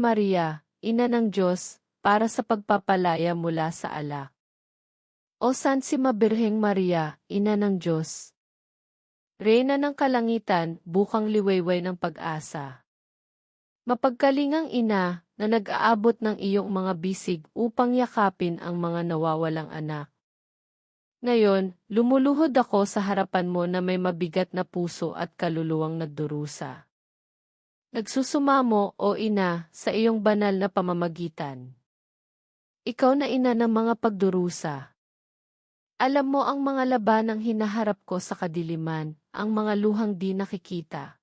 Maria, Ina ng Diyos, para sa pagpapalaya mula sa alak. O Sansima Birheng Maria, Ina ng Diyos. Reyna ng kalangitan, bukang liwayway ng pag-asa. Mapagkalingang ina na nag-aabot ng iyong mga bisig upang yakapin ang mga nawawalang anak. Ngayon, lumuluhod ako sa harapan mo na may mabigat na puso at kaluluwang nagdurusa. Nagsusumamo, o ina, sa iyong banal na pamamagitan. Ikaw na ina ng mga pagdurusa. Alam mo ang mga labanang hinaharap ko sa kadiliman, ang mga luhang di nakikita.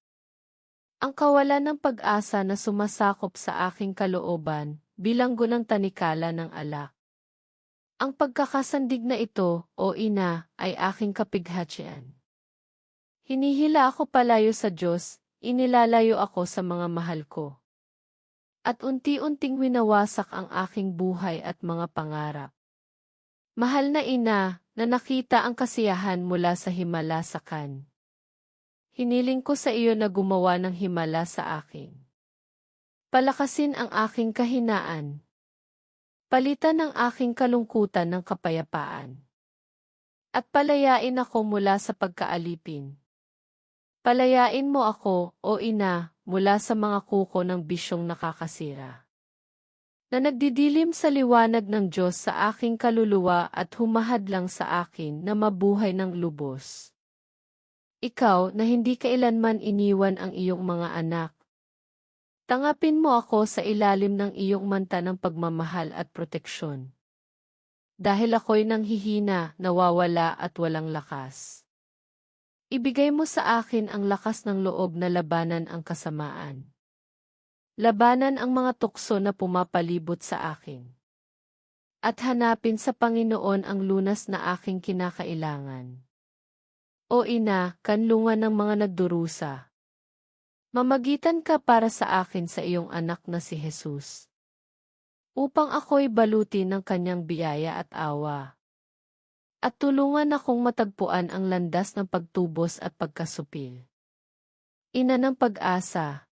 Ang kawalan ng pag-asa na sumasakop sa aking kalooban, bilanggo ng tanikala ng alak. Ang pagkakasandig na ito, o ina, ay aking kapighatsyan. Hinihila ako palayo sa Diyos, inilalayo ako sa mga mahal ko. At unti-unting winawasak ang aking buhay at mga pangarap. Mahal na ina, na nakita ang kasiyahan mula sa himala sa kan. Hiniling ko sa iyo na gumawa ng himala sa akin. Palakasin ang aking kahinaan. Palitan ang aking kalungkutan ng kapayapaan. At palayain ako mula sa pagkaalipin. Palayain mo ako, o ina, mula sa mga kuko ng bisyong nakakasira. Na nagdidilim sa liwanag ng Diyos sa aking kaluluwa at humahad lang sa akin na mabuhay ng lubos. Ikaw na hindi kailanman iniwan ang iyong mga anak. Tangapin mo ako sa ilalim ng iyong manta ng pagmamahal at proteksyon. Dahil ako'y nanghihina, nawawala at walang lakas. Ibigay mo sa akin ang lakas ng loob na labanan ang kasamaan. Labanan ang mga tukso na pumapalibot sa akin. At hanapin sa Panginoon ang lunas na aking kinakailangan. O ina, kanlungan ng mga nagdurusa. Mamagitan ka para sa akin sa iyong anak na si Jesus. Upang ako'y balutin ng kanyang biyaya at awa. At tulungan akong matagpuan ang landas ng pagtubos at pagkasupil. Ina ng pag-asa.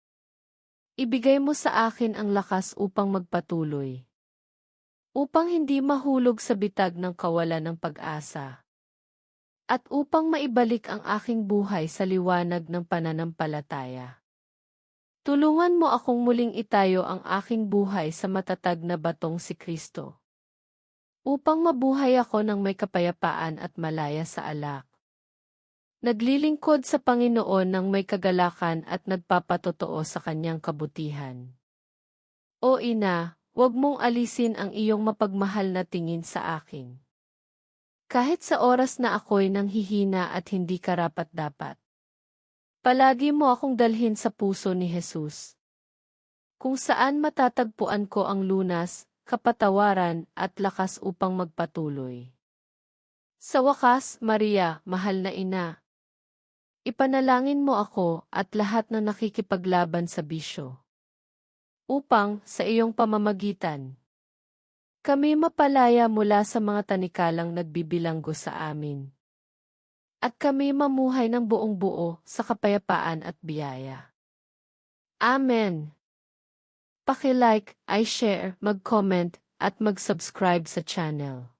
Ibigay mo sa akin ang lakas upang magpatuloy. Upang hindi mahulog sa bitag ng kawalan ng pag-asa at upang maibalik ang aking buhay sa liwanag ng pananampalataya. Tulungan mo akong muling itayo ang aking buhay sa matatag na batong si Kristo. Upang mabuhay ako ng may kapayapaan at malaya sa alak. Naglilingkod sa Panginoon ng may kagalakan at nagpapatotoo sa kanyang kabutihan. O ina, huwag mong alisin ang iyong mapagmahal na tingin sa akin. Kahit sa oras na ako'y nanghihina at hindi karapat-dapat. Palagi mo akong dalhin sa puso ni Jesus. Kung saan matatagpuan ko ang lunas, kapatawaran at lakas upang magpatuloy. Sa wakas, Maria, mahal na ina. Ipanalangin mo ako at lahat na nakikipaglaban sa bisyo. Upang, sa iyong pamamagitan, kami mapalaya mula sa mga tanikalang nagbibilanggo sa amin. At kami mamuhay ng buong buo sa kapayapaan at biyaya. Amen. Paki-like, i-share, mag-comment, at mag-subscribe sa channel.